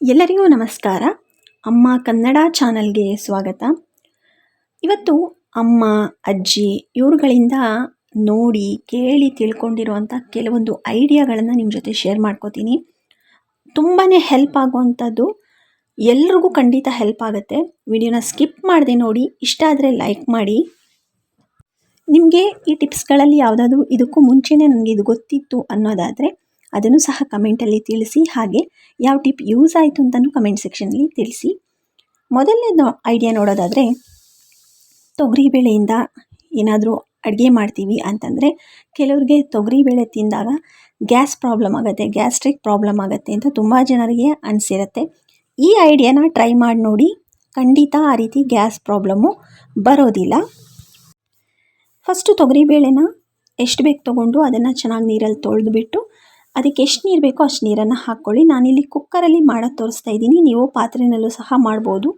ಎಲ್ಲರಿಗೂ ನಮಸ್ಕಾರ. ಅಮ್ಮ ಕನ್ನಡ ಚಾನಲ್ಗೆ ಸ್ವಾಗತ. ಇವತ್ತು ಅಮ್ಮ, ಅಜ್ಜಿ ಇವರುಗಳಿಂದ ನೋಡಿ, ಕೇಳಿ ತಿಳ್ಕೊಂಡಿರುವಂಥ ಕೆಲವೊಂದು ಐಡಿಯಾಗಳನ್ನು ನಿಮ್ಮ ಜೊತೆ ಶೇರ್ ಮಾಡ್ಕೋತೀನಿ. ತುಂಬಾ ಹೆಲ್ಪ್ ಆಗುವಂಥದ್ದು ಎಲ್ರಿಗೂ ಖಂಡಿತ ಹೆಲ್ಪ್ ಆಗುತ್ತೆ. ವಿಡಿಯೋನ ಸ್ಕಿಪ್ ಮಾಡದೆ ನೋಡಿ, ಇಷ್ಟ ಆದರೆ ಲೈಕ್ ಮಾಡಿ. ನಿಮಗೆ ಈ ಟಿಪ್ಸ್ಗಳಲ್ಲಿ ಯಾವುದಾದ್ರೂ ಇದಕ್ಕೂ ಮುಂಚೆನೇ ನನಗೆ ಇದು ಗೊತ್ತಿತ್ತು ಅನ್ನೋದಾದರೆ ಅದನ್ನು ಸಹ ಕಮೆಂಟಲ್ಲಿ ತಿಳಿಸಿ. ಹಾಗೆ ಯಾವ ಟಿಪ್ ಯೂಸ್ ಆಯಿತು ಅಂತಲೂ ಕಮೆಂಟ್ ಸೆಕ್ಷನಲ್ಲಿ ತಿಳಿಸಿ. ಮೊದಲನೇ ಐಡಿಯಾ ನೋಡೋದಾದರೆ ತೊಗರಿಬೇಳೆಯಿಂದ ಏನಾದರೂ ಅಡುಗೆ ಮಾಡ್ತೀವಿ ಅಂತಂದರೆ, ಕೆಲವ್ರಿಗೆ ತೊಗರಿಬೇಳೆ ತಿಂದಾಗ ಗ್ಯಾಸ್ ಪ್ರಾಬ್ಲಮ್ ಆಗುತ್ತೆ ಗ್ಯಾಸ್ಟ್ರಿಕ್ ಪ್ರಾಬ್ಲಮ್ ಆಗುತ್ತೆ ಅಂತ ತುಂಬ ಜನರಿಗೆ ಅನಿಸಿರುತ್ತೆ. ಈ ಐಡಿಯಾನ ಟ್ರೈ ಮಾಡಿ ನೋಡಿ, ಖಂಡಿತ ಆ ರೀತಿ ಗ್ಯಾಸ್ ಪ್ರಾಬ್ಲಮ್ಮು ಬರೋದಿಲ್ಲ. ಫಸ್ಟು ತೊಗರಿಬೇಳೆನ ಎಷ್ಟು ಬೇಕು ತೊಗೊಂಡು ಅದನ್ನು ಚೆನ್ನಾಗಿ ನೀರಲ್ಲಿ ತೊಳೆದುಬಿಟ್ಟು ಅದಕ್ಕೆ ಎಷ್ಟು ನೀರು ಬೇಕೋ ಅಷ್ಟು ನೀರನ್ನು ಹಾಕ್ಕೊಳ್ಳಿ. ನಾನಿಲ್ಲಿ ಕುಕ್ಕರಲ್ಲಿ ಮಾಡೋದು ತೋರಿಸ್ತಾ ಇದ್ದೀನಿ. ನೀವು ಪಾತ್ರೆಯಲ್ಲೂ ಸಹ ಮಾಡ್ಬೋದು.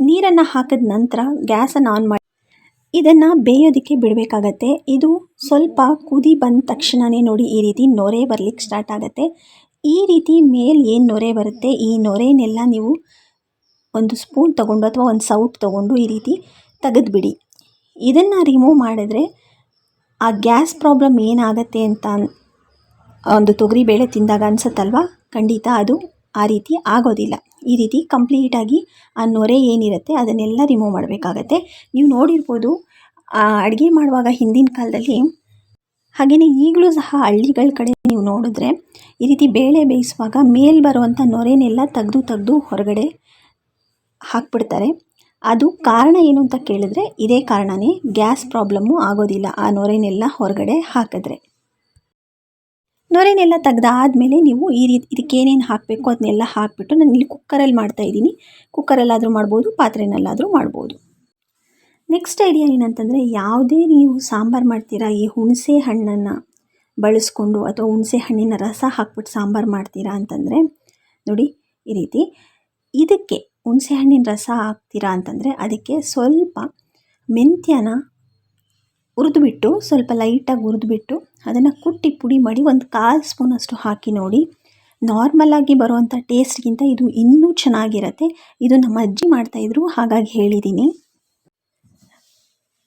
ನೀರನ್ನು ಹಾಕಿದ ನಂತರ ಗ್ಯಾಸನ್ನು ಆನ್ ಮಾಡಿ. ಇದನ್ನು ಬೇಯೋದಕ್ಕೆ ಬಿಡಬೇಕಾಗತ್ತೆ. ಇದು ಸ್ವಲ್ಪ ಕುದಿ ಬಂದ ತಕ್ಷಣವೇ ನೋಡಿ ಈ ರೀತಿ ನೊರೆ ಬರಲಿಕ್ಕೆ ಸ್ಟಾರ್ಟ್ ಆಗುತ್ತೆ. ಈ ರೀತಿ ಮೇಲೆ ಏನು ನೊರೆ ಬರುತ್ತೆ, ಈ ನೊರೆನೆಲ್ಲ ನೀವು ಒಂದು ಸ್ಪೂನ್ ತೊಗೊಂಡು ಅಥವಾ ಒಂದು ಸೌಟ್ ತೊಗೊಂಡು ಈ ರೀತಿ ತೆಗೆದುಬಿಡಿ. ಇದನ್ನು ರಿಮೂವ್ ಮಾಡಿದ್ರೆ ಆ ಗ್ಯಾಸ್ ಪ್ರಾಬ್ಲಮ್ ಏನಾಗುತ್ತೆ ಅಂತ ಒಂದು ತೊಗರಿಬೇಳೆ ತಿಂದಾಗ ಅನಿಸುತ್ತಲ್ವ? ಖಂಡಿತ ಅದು ಆ ರೀತಿ ಆಗೋದಿಲ್ಲ. ಈ ರೀತಿ ಕಂಪ್ಲೀಟಾಗಿ ಆ ನೊರೆ ಏನಿರುತ್ತೆ ಅದನ್ನೆಲ್ಲ ರಿಮೂವ್ ಮಾಡಬೇಕಾಗತ್ತೆ. ನೀವು ನೋಡಿರ್ಬೋದು ಅಡುಗೆ ಮಾಡುವಾಗ ಹಿಂದಿನ ಕಾಲದಲ್ಲಿ ಹಾಗೆಯೇ ಈಗಲೂ ಸಹ ಹಳ್ಳಿಗಳ ಕಡೆ ನೀವು ನೋಡಿದ್ರೆ ಈ ರೀತಿ ಬೇಳೆ ಬೇಯಿಸುವಾಗ ಮೇಲೆ ಬರುವಂಥ ನೊರೆನೆಲ್ಲ ತೆಗೆದು ತೆಗೆದು ಹೊರಗಡೆ ಹಾಕ್ಬಿಡ್ತಾರೆ. ಅದು ಕಾರಣ ಏನು ಅಂತ ಕೇಳಿದ್ರೆ ಇದೇ ಕಾರಣನೇ ಗ್ಯಾಸ್ ಪ್ರಾಬ್ಲಮ್ಮು ಆಗೋದಿಲ್ಲ ಆ ನೊರೆನೆಲ್ಲ ಹೊರಗಡೆ ಹಾಕಿದ್ರೆ. ನೊರೆನೆಲ್ಲ ತೆಗ್ದಾದ್ಮೇಲೆ ನೀವು ಈ ರೀತಿ ಇದಕ್ಕೆ ಏನೇನು ಹಾಕಬೇಕು ಅದನ್ನೆಲ್ಲ ಹಾಕಿಬಿಟ್ಟು ನಾನು ಇಲ್ಲಿ ಕುಕ್ಕರಲ್ಲಿ ಮಾಡ್ತಾಯಿದ್ದೀನಿ ಕುಕ್ಕರಲ್ಲಾದರೂ ಮಾಡ್ಬೋದು, ಪಾತ್ರೆನಲ್ಲಾದರೂ ಮಾಡ್ಬೋದು. ನೆಕ್ಸ್ಟ್ ಐಡಿಯಾ ಏನಂತಂದರೆ ಯಾವುದೇ ನೀವು ಸಾಂಬಾರು ಮಾಡ್ತೀರಾ, ಈ ಹುಣಸೆ ಹಣ್ಣನ್ನು ಬಳಸ್ಕೊಂಡು ಅಥವಾ ಹುಣಸೆ ಹಣ್ಣಿನ ರಸ ಹಾಕ್ಬಿಟ್ಟು ಸಾಂಬಾರು ಮಾಡ್ತೀರಾ ಅಂತಂದರೆ, ನೋಡಿ ಈ ರೀತಿ ಇದಕ್ಕೆ ಹುಣಸೆ ಹಣ್ಣಿನ ರಸ ಹಾಕ್ತೀರಾ ಅಂತಂದರೆ ಅದಕ್ಕೆ ಸ್ವಲ್ಪ ಮೆಂತ್ಯನ ಹುರಿದ್ಬಿಟ್ಟು, ಸ್ವಲ್ಪ ಲೈಟಾಗಿ ಹುರಿದ್ಬಿಟ್ಟು ಅದನ್ನು ಕುಟ್ಟಿ ಪುಡಿ ಮಾಡಿ ಒಂದು ಕಾಲು ಸ್ಪೂನಷ್ಟು ಹಾಕಿ ನೋಡಿ. ನಾರ್ಮಲಾಗಿ ಬರುವಂಥ ಟೇಸ್ಟ್ಗಿಂತ ಇದು ಇನ್ನೂ ಚೆನ್ನಾಗಿರುತ್ತೆ. ಇದು ನಮ್ಮ ಅಜ್ಜಿ ಮಾಡ್ತಾಯಿದ್ರು ಹಾಗಾಗಿ ಹೇಳಿದ್ದೀನಿ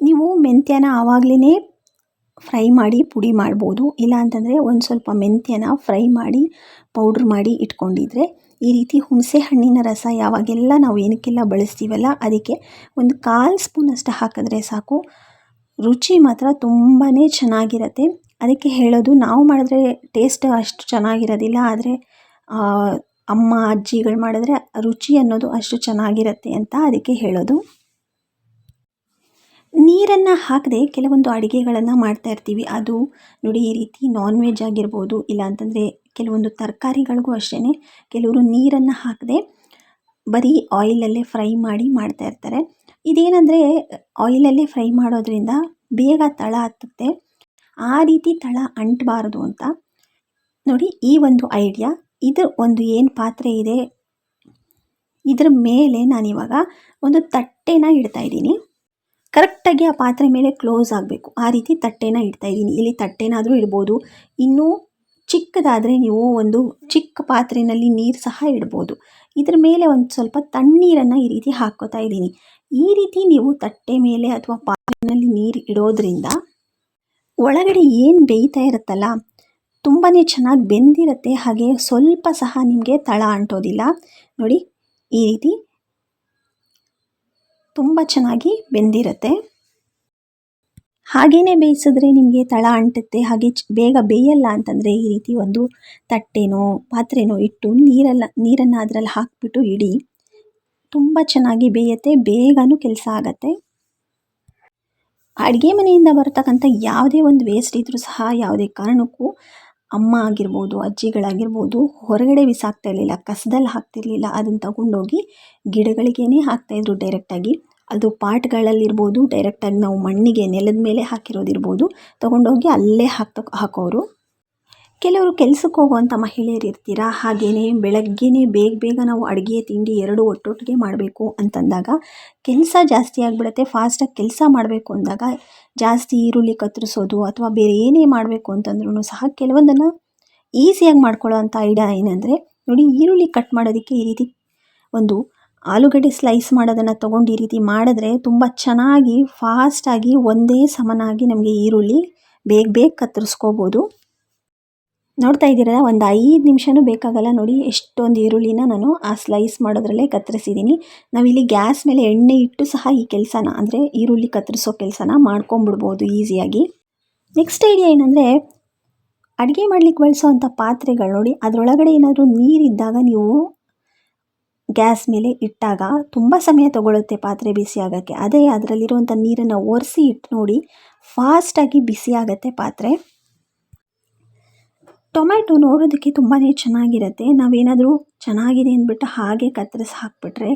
ನೀವು ಮೆಂತ್ಯನ ಆವಾಗಲೇ ಫ್ರೈ ಮಾಡಿ ಪುಡಿ ಮಾಡ್ಬೋದು. ಇಲ್ಲ ಅಂತಂದರೆ ಒಂದು ಸ್ವಲ್ಪ ಮೆಂತ್ಯನ ಫ್ರೈ ಮಾಡಿ ಪೌಡ್ರ್ ಮಾಡಿ ಇಟ್ಕೊಂಡಿದ್ರೆ ಈ ರೀತಿ ಹುಣಸೆ ಹಣ್ಣಿನ ರಸ ಯಾವಾಗೆಲ್ಲ ನಾವು ಏನಕ್ಕೆಲ್ಲ ಬಳಸ್ತೀವಲ್ಲ ಅದಕ್ಕೆ ಒಂದು ಕಾಲು ಸ್ಪೂನಷ್ಟು ಹಾಕಿದ್ರೆ ಸಾಕು. ರುಚಿ ಮಾತ್ರ ತುಂಬಾ ಚೆನ್ನಾಗಿರತ್ತೆ. ಅದಕ್ಕೆ ಹೇಳೋದು, ನಾವು ಮಾಡಿದ್ರೆ ಟೇಸ್ಟ್ ಅಷ್ಟು ಚೆನ್ನಾಗಿರೋದಿಲ್ಲ, ಆದರೆ ಅಮ್ಮ, ಅಜ್ಜಿಗಳು ಮಾಡಿದ್ರೆ ರುಚಿ ಅನ್ನೋದು ಅಷ್ಟು ಚೆನ್ನಾಗಿರುತ್ತೆ ಅಂತ ಅದಕ್ಕೆ ಹೇಳೋದು. ನೀರನ್ನು ಹಾಕದೆ ಕೆಲವೊಂದು ಅಡುಗೆಗಳನ್ನು ಮಾಡ್ತಾ ಇರ್ತೀವಿ. ಅದು ನೋಡಿ ಈ ರೀತಿ ನಾನ್ ವೆಜ್ ಆಗಿರ್ಬೋದು, ಇಲ್ಲ ಅಂತಂದರೆ ಕೆಲವೊಂದು ತರಕಾರಿಗಳಿಗೂ ಅಷ್ಟೇ ಕೆಲವರು ನೀರನ್ನು ಹಾಕದೆ ಬರೀ ಆಯಿಲಲ್ಲೇ ಫ್ರೈ ಮಾಡಿ ಮಾಡ್ತಾ ಇರ್ತಾರೆ. ಇದೇನಂದರೆ ಆಯಿಲಲ್ಲೇ ಫ್ರೈ ಮಾಡೋದ್ರಿಂದ ಬೇಗ ತಳ ಹತ್ತುತ್ತೆ. ಆ ರೀತಿ ತಳ ಅಂಟಬಾರ್ದು ಅಂತ. ನೋಡಿ, ಈ ಒಂದು ಐಡಿಯಾ ಇದು ಒಂದು ಏನು ಪಾತ್ರೆ ಇದೆ? ಇದರ ಮೇಲೆ ನಾನಿವಾಗ ಒಂದು ತಟ್ಟೆನ ಇಡ್ತಾ ಇದ್ದೀನಿ. ಕರೆಕ್ಟಾಗಿ ಆ ಪಾತ್ರೆ ಮೇಲೆ ಕ್ಲೋಸ್ ಆಗಬೇಕು. ಆ ರೀತಿ ತಟ್ಟೆನ ಇಡ್ತಾ ಇದ್ದೀನಿ. ಇಲ್ಲಿ ತಟ್ಟೆನಾದರೂ ಇಡ್ಬೋದು. ಇನ್ನೂ ಚಿಕ್ಕದಾದರೆ ನೀವು ಒಂದು ಚಿಕ್ಕ ಪಾತ್ರೆಯಲ್ಲಿ ನೀರು ಸಹ ಇಡ್ಬೋದು. ಇದರ ಮೇಲೆ ಒಂದು ಸ್ವಲ್ಪ ತಣ್ಣೀರನ್ನು ಈ ರೀತಿ ಹಾಕೋತಾ ಇದ್ದೀನಿ. ಈ ರೀತಿ ನೀವು ತಟ್ಟೆ ಮೇಲೆ ಅಥವಾ ಪಾತ್ರೆಯಲ್ಲಿ ನೀರು ಇಡೋದ್ರಿಂದ ಒಳಗಡೆ ಏನು ಬೇಯ್ತಾ ಇರುತ್ತಲ್ಲ ತುಂಬಾ ಚೆನ್ನಾಗಿ ಬೆಂದಿರುತ್ತೆ, ಹಾಗೆ ಸ್ವಲ್ಪ ಸಹ ನಿಮಗೆ ತಳ ಅಂಟೋದಿಲ್ಲ. ನೋಡಿ, ಈ ರೀತಿ ತುಂಬ ಚೆನ್ನಾಗಿ ಬೆಂದಿರುತ್ತೆ. ಹಾಗೇ ಬೇಯಿಸಿದ್ರೆ ನಿಮಗೆ ತಳ ಅಂಟುತ್ತೆ, ಹಾಗೆ ಬೇಗ ಬೇಯಲ್ಲ ಅಂತಂದರೆ ಈ ರೀತಿ ಒಂದು ತಟ್ಟೆನೋ, ಪಾತ್ರೆನೋ ಇಟ್ಟು ನೀರೆಲ್ಲ ನೀರನ್ನು ಅದರಲ್ಲಿ ಹಾಕಿಬಿಟ್ಟು ಇಡಿ. ತುಂಬ ಚೆನ್ನಾಗಿ ಬೇಯುತ್ತೆ, ಬೇಗನೂ ಕೆಲಸ ಆಗುತ್ತೆ. ಅಡುಗೆ ಮನೆಯಿಂದ ಬರತಕ್ಕಂಥ ಯಾವುದೇ ಒಂದು ವೇಸ್ಟ್ ಇದ್ದರೂ ಸಹ ಯಾವುದೇ ಕಾರಣಕ್ಕೂ ಅಮ್ಮ ಆಗಿರ್ಬೋದು, ಅಜ್ಜಿಗಳಾಗಿರ್ಬೋದು ಹೊರಗಡೆ ಬಿಸಾಕ್ತಾ ಇರಲಿಲ್ಲ, ಕಸದಲ್ಲಿ ಹಾಕ್ತಿರ್ಲಿಲ್ಲ ಅದನ್ನು ತಗೊಂಡೋಗಿ ಗಿಡಗಳಿಗೇ ಹಾಕ್ತಾಯಿದ್ರು ಡೈರೆಕ್ಟಾಗಿ ಅದು ಪಾಟ್ಗಳಲ್ಲಿರ್ಬೋದು ಡೈರೆಕ್ಟಾಗಿ ನಾವು ಮಣ್ಣಿಗೆ ನೆಲದ ಮೇಲೆ ಹಾಕಿರೋದಿರ್ಬೋದು, ತೊಗೊಂಡೋಗಿ ಅಲ್ಲೇ ಹಾಕ್ತ ಹಾಕೋರು. ಕೆಲವರು ಕೆಲ್ಸಕ್ಕೆ ಹೋಗುವಂಥ ಮಹಿಳೆಯರು ಇರ್ತೀರಾ? ಹಾಗೆಯೇ ಬೆಳಗ್ಗೆನೇ ಬೇಗ ಬೇಗ ನಾವು ಅಡುಗೆ, ತಿಂಡಿ ಎರಡು ಒಟ್ಟೊಟ್ಟಿಗೆ ಮಾಡಬೇಕು ಅಂತಂದಾಗ ಕೆಲಸ ಜಾಸ್ತಿ ಆಗಿಬಿಡುತ್ತೆ. ಫಾಸ್ಟಾಗಿ ಕೆಲಸ ಮಾಡಬೇಕು ಅಂದಾಗ ಜಾಸ್ತಿ ಈರುಳ್ಳಿ ಕತ್ತರಿಸೋದು ಅಥವಾ ಬೇರೆ ಏನೇ ಮಾಡಬೇಕು ಅಂತಂದ್ರೂ ಸಹ ಕೆಲವೊಂದನ್ನು ಈಸಿಯಾಗಿ ಮಾಡ್ಕೊಳ್ಳೋ ಅಂಥ ಐಡಿಯಾ ಏನಂದರೆ ನೋಡಿ ಈರುಳ್ಳಿ ಕಟ್ ಮಾಡೋದಕ್ಕೆ ಈ ರೀತಿ ಒಂದು ಆಲೂಗಡ್ಡೆ ಸ್ಲೈಸ್ ಮಾಡೋದನ್ನು ತೊಗೊಂಡು ಈ ರೀತಿ ಮಾಡಿದ್ರೆ ತುಂಬ ಚೆನ್ನಾಗಿ ಫಾಸ್ಟಾಗಿ ಒಂದೇ ಸಮನಾಗಿ ನಮಗೆ ಈರುಳ್ಳಿ ಬೇಗ ಬೇಗ ಕತ್ತರಿಸ್ಕೋಬೋದು. ನೋಡ್ತಾ ಇದ್ದೀರಲ್ಲ ಒಂದು ಐದು ನಿಮಿಷನೂ ಬೇಕಾಗಲ್ಲ ನೋಡಿ. ಎಷ್ಟೊಂದು ಈರುಳ್ಳಿನ ನಾನು ಆ ಸ್ಲೈಸ್ ಮಾಡೋದ್ರಲ್ಲೇ ಕತ್ತರಿಸಿದ್ದೀನಿ. ನಾವಿಲ್ಲಿ ಗ್ಯಾಸ್ ಮೇಲೆ ಎಣ್ಣೆ ಇಟ್ಟು ಸಹ ಈ ಕೆಲಸನ, ಅಂದರೆ ಈರುಳ್ಳಿ ಕತ್ತರಿಸೋ ಕೆಲಸನ ಮಾಡ್ಕೊಂಬಿಡ್ಬೋದು ಈಸಿಯಾಗಿ. ನೆಕ್ಸ್ಟ್ ಐಡಿಯಾ ಏನಂದರೆ, ಅಡುಗೆ ಮಾಡ್ಲಿಕ್ಕೆ ಬಳಸೋವಂಥ ಪಾತ್ರೆಗಳು ನೋಡಿ. ಅದರೊಳಗಡೆ ಏನಾದರೂ ನೀರಿದ್ದಾಗ ನೀವು ಗ್ಯಾಸ್ ಮೇಲೆ ಇಟ್ಟಾಗ ತುಂಬ ಸಮಯ ತಗೊಳ್ಳುತ್ತೆ ಪಾತ್ರೆ ಬಿಸಿ ಆಗೋಕ್ಕೆ. ಅದೇ ಅದರಲ್ಲಿರುವಂಥ ನೀರನ್ನು ಒರೆಸಿ ಇಟ್ಟು ನೋಡಿ ಫಾಸ್ಟಾಗಿ ಬಿಸಿ ಪಾತ್ರೆ. ಟೊಮ್ಯಾಟೊ ನೋಡೋದಕ್ಕೆ ತುಂಬಾ ಚೆನ್ನಾಗಿರುತ್ತೆ. ನಾವೇನಾದರೂ ಚೆನ್ನಾಗಿದೆ ಅಂದ್ಬಿಟ್ಟು ಹಾಗೆ ಕತ್ತರಿಸಿ ಹಾಕಿಬಿಟ್ರೆ,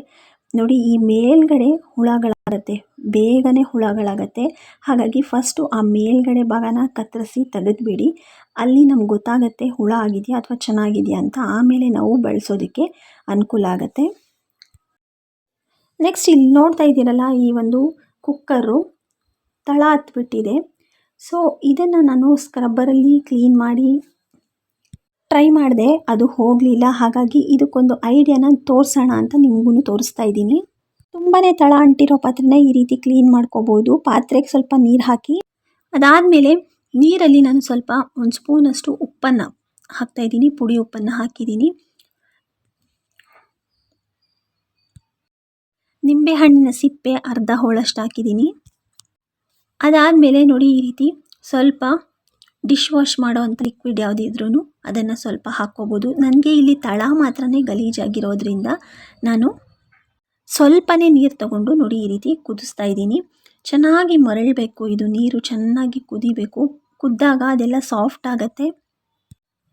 ನೋಡಿ ಈ ಮೇಲ್ಗಡೆ ಹುಳಗಳಾಗತ್ತೆ. ಬೇಗನೆ ಹುಳಗಳಾಗತ್ತೆ. ಹಾಗಾಗಿ ಫಸ್ಟು ಆ ಮೇಲ್ಗಡೆ ಭಾಗನ ಕತ್ತರಿಸಿ ತೆಗೆದುಬಿಡಿ. ಅಲ್ಲಿ ನಮ್ಗೆ ಗೊತ್ತಾಗುತ್ತೆ ಹುಳ ಆಗಿದೆಯಾ ಅಥವಾ ಚೆನ್ನಾಗಿದೆಯಾ ಅಂತ. ಆಮೇಲೆ ನಾವು ಬಳಸೋದಕ್ಕೆ ಅನುಕೂಲ ಆಗುತ್ತೆ. ನೆಕ್ಸ್ಟ್ ಇಲ್ಲಿ ನೋಡ್ತಾ ಇದ್ದೀರಲ್ಲ ಈ ಒಂದು ಕುಕ್ಕರು ತಳ ಹತ್ಬಿಟ್ಟಿದೆ. ಸೊ ಇದನ್ನು ನಾನು ಸ್ಕ್ರಬ್ಬರಲ್ಲಿ ಕ್ಲೀನ್ ಮಾಡಿ ಟ್ರೈ ಮಾಡಿದೆ, ಅದು ಹೋಗಲಿಲ್ಲ. ಹಾಗಾಗಿ ಇದಕ್ಕೊಂದು ಐಡಿಯಾನ ತೋರಿಸೋಣ ಅಂತ ನಿಮಗೂ ತೋರಿಸ್ತಾ ಇದ್ದೀನಿ. ತುಂಬಾ ತಳ ಅಂಟಿರೋ ಪಾತ್ರೆನ ಈ ರೀತಿ ಕ್ಲೀನ್ ಮಾಡ್ಕೋಬೋದು. ಪಾತ್ರೆಗೆ ಸ್ವಲ್ಪ ನೀರು ಹಾಕಿ, ಅದಾದಮೇಲೆ ನೀರಲ್ಲಿ ನಾನು ಸ್ವಲ್ಪ ಒಂದು ಸ್ಪೂನಷ್ಟು ಉಪ್ಪನ್ನು ಹಾಕ್ತಾಯಿದ್ದೀನಿ ಪುಡಿ ಉಪ್ಪನ್ನು ಹಾಕಿದ್ದೀನಿ. ನಿಂಬೆಹಣ್ಣಿನ ಸಿಪ್ಪೆ ಅರ್ಧ ಹೋಳಷ್ಟು ಹಾಕಿದ್ದೀನಿ. ಅದಾದಮೇಲೆ ನೋಡಿ ಈ ರೀತಿ ಸ್ವಲ್ಪ ಡಿಶ್ ವಾಶ್ ಮಾಡೋವಂಥ ಲಿಕ್ವಿಡ್ ಯಾವುದಿದ್ರೂ ಅದನ್ನು ಸ್ವಲ್ಪ ಹಾಕ್ಕೋಬೋದು. ನನಗೆ ಇಲ್ಲಿ ತಳ ಮಾತ್ರ ಗಲೀಜಾಗಿರೋದ್ರಿಂದ ನಾನು ಸ್ವಲ್ಪನೇ ನೀರು ತಗೊಂಡು ನೋಡಿ ಈ ರೀತಿ ಕುದಿಸ್ತಾ ಇದ್ದೀನಿ. ಚೆನ್ನಾಗಿ ಮರಳಬೇಕು, ಇದು ನೀರು ಚೆನ್ನಾಗಿ ಕುದಿಬೇಕು. ಕುದ್ದಾಗ ಅದೆಲ್ಲ ಸಾಫ್ಟ್ ಆಗುತ್ತೆ.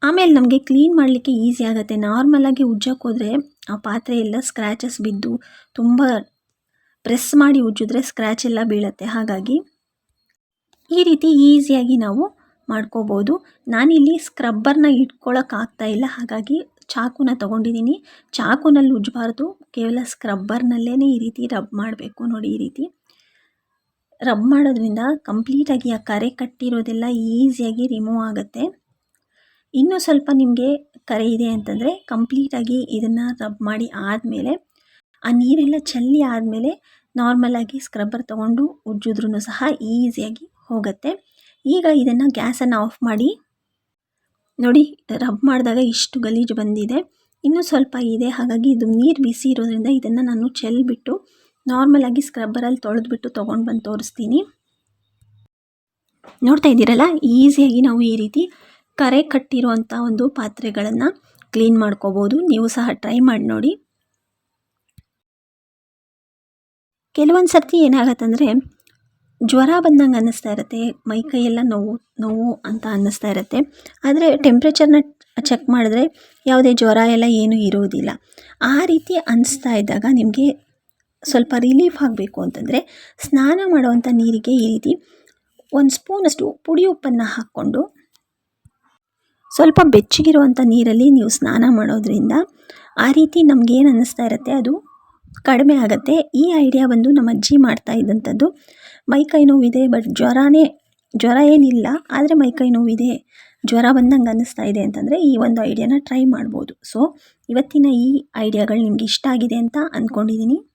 ಆಮೇಲೆ ನಮಗೆ ಕ್ಲೀನ್ ಮಾಡಲಿಕ್ಕೆ ಈಸಿ ಆಗುತ್ತೆ. ನಾರ್ಮಲಾಗಿ ಉಜ್ಜಕ್ಕೆ ಹೋದರೆ ಆ ಪಾತ್ರೆ ಎಲ್ಲ ಸ್ಕ್ರ್ಯಾಚಸ್ ಬಿದ್ದು ತುಂಬ ಪ್ರೆಸ್ ಮಾಡಿ ಉಜ್ಜಿದ್ರೆ ಸ್ಕ್ರ್ಯಾಚ್ ಎಲ್ಲ ಬೀಳುತ್ತೆ. ಹಾಗಾಗಿ ಈ ರೀತಿ ಈಸಿಯಾಗಿ ನಾವು ಮಾಡ್ಕೋಬೋದು. ನಾನಿಲ್ಲಿ ಸ್ಕ್ರಬ್ಬರ್ನ ಇಟ್ಕೊಳ್ಳೋಕ್ಕಾಗ್ತಾ ಇಲ್ಲ. ಹಾಗಾಗಿ ಚಾಕುನ ತೊಗೊಂಡಿದ್ದೀನಿ ಚಾಕುನಲ್ಲಿ ಉಜ್ಜಬಾರ್ದು ಕೇವಲ ಸ್ಕ್ರಬ್ಬರ್ನಲ್ಲೇ ಈ ರೀತಿ ರಬ್ ಮಾಡಬೇಕು ನೋಡಿ ಈ ರೀತಿ. ರಬ್ ಮಾಡೋದ್ರಿಂದ ಕಂಪ್ಲೀಟಾಗಿ ಆ ಕರೆ ಕಟ್ಟಿರೋದೆಲ್ಲ ಈಸಿಯಾಗಿ ರಿಮೂವ್ ಆಗುತ್ತೆ. ಇನ್ನೂ ಸ್ವಲ್ಪ ನಿಮಗೆ ಕರೆ ಇದೆ ಅಂತಂದರೆ ಕಂಪ್ಲೀಟಾಗಿ ಇದನ್ನು ರಬ್ ಮಾಡಿ ಆದಮೇಲೆ, ಆ ನೀರೆಲ್ಲ ಚಲ್ಲಿ ಆದಮೇಲೆ ನಾರ್ಮಲಾಗಿ ಸ್ಕ್ರಬ್ಬರ್ ತೊಗೊಂಡು ಉಜ್ಜಿದ್ರೂ ಸಹ ಈಸಿಯಾಗಿ ಹೋಗುತ್ತೆ. ಈಗ ಇದನ್ನು ಗ್ಯಾಸನ್ನು ಆಫ್ ಮಾಡಿ, ನೋಡಿ, ರಬ್ ಮಾಡಿದಾಗ ಇಷ್ಟು ಗಲೀಜು ಬಂದಿದೆ. ಇನ್ನೂ ಸ್ವಲ್ಪ ಇದೆ, ಹಾಗಾಗಿ ಇದು ನೀರು ಬಿಸಿ ಇರೋದ್ರಿಂದ ಇದನ್ನು ನಾನು ಚೆಲ್ಬಿಟ್ಟು ನಾರ್ಮಲಾಗಿ ಸ್ಕ್ರಬ್ಬರಲ್ಲಿ ತೊಳೆದ್ಬಿಟ್ಟು ತೊಗೊಂಡು ಬಂದು ತೋರಿಸ್ತೀನಿ. ನೋಡ್ತಾ ಇದ್ದೀರಲ್ಲ ಈಸಿಯಾಗಿ ನಾವು ಈ ರೀತಿ ಕರೆ ಕಟ್ಟಿರುವಂಥ ಒಂದು ಪಾತ್ರೆಗಳನ್ನು ಕ್ಲೀನ್ ಮಾಡ್ಕೋಬೋದು. ನೀವು ಸಹ ಟ್ರೈ ಮಾಡಿ ನೋಡಿ. ಕೆಲವೊಂದು ಸರ್ತಿ ಏನಾಗತ್ತಂದರೆ ಜ್ವರ ಬಂದಂಗೆ ಅನ್ನಿಸ್ತಾ ಇರುತ್ತೆ, ಮೈ ಕೈಯೆಲ್ಲ ನೋವು ನೋವು ಅಂತ ಅನ್ನಿಸ್ತಾ ಇರುತ್ತೆ. ಆದರೆ ಟೆಂಪ್ರೇಚರ್ನ ಚೆಕ್ ಮಾಡಿದ್ರೆ ಯಾವುದೇ ಜ್ವರ ಎಲ್ಲ ಏನೂ ಇರೋದಿಲ್ಲ. ಆ ರೀತಿ ಅನ್ನಿಸ್ತಾ ಇದ್ದಾಗ ನಿಮಗೆ ಸ್ವಲ್ಪ ರಿಲೀಫ್ ಆಗಬೇಕು ಅಂತಂದರೆ ಸ್ನಾನ ಮಾಡುವಂಥ ನೀರಿಗೆ ಈ ರೀತಿ ಒಂದು ಸ್ಪೂನಷ್ಟು ಪುಡಿ ಉಪ್ಪನ್ನು ಹಾಕ್ಕೊಂಡು ಸ್ವಲ್ಪ ಬೆಚ್ಚಗಿರುವಂಥ ನೀರಲ್ಲಿ ನೀವು ಸ್ನಾನ ಮಾಡೋದ್ರಿಂದ ಆ ರೀತಿ ನಮಗೇನು ಅನ್ನಿಸ್ತಾ ಇರುತ್ತೆ, ಅದು ಕಡಿಮೆ ಆಗುತ್ತೆ. ಈ ಐಡಿಯಾ ಬಂದು ನಮ್ಮ ಅಜ್ಜಿ ಮಾಡ್ತಾ ಇದ್ದಂಥದ್ದು. ಮೈಕೈ ನೋವಿದೆ, ಬಟ್ ಜ್ವರನೇ, ಜ್ವರ ಏನಿಲ್ಲ, ಆದರೆ ಮೈಕೈ ನೋವಿದೆ. ಜ್ವರ ಬಂದಂಗೆ ಅನ್ನಿಸ್ತಾ ಇದೆ ಅಂತಂದರೆ ಈ ಒಂದು ಐಡಿಯಾನ ಟ್ರೈ ಮಾಡ್ಬೋದು. ಸೊ ಇವತ್ತಿನ ಈ ಐಡಿಯಾಗಳು ನಿಮ್ಗೆ ಇಷ್ಟ ಆಗಿದೆ ಅಂತ ಅಂದ್ಕೊಂಡಿದ್ದೀನಿ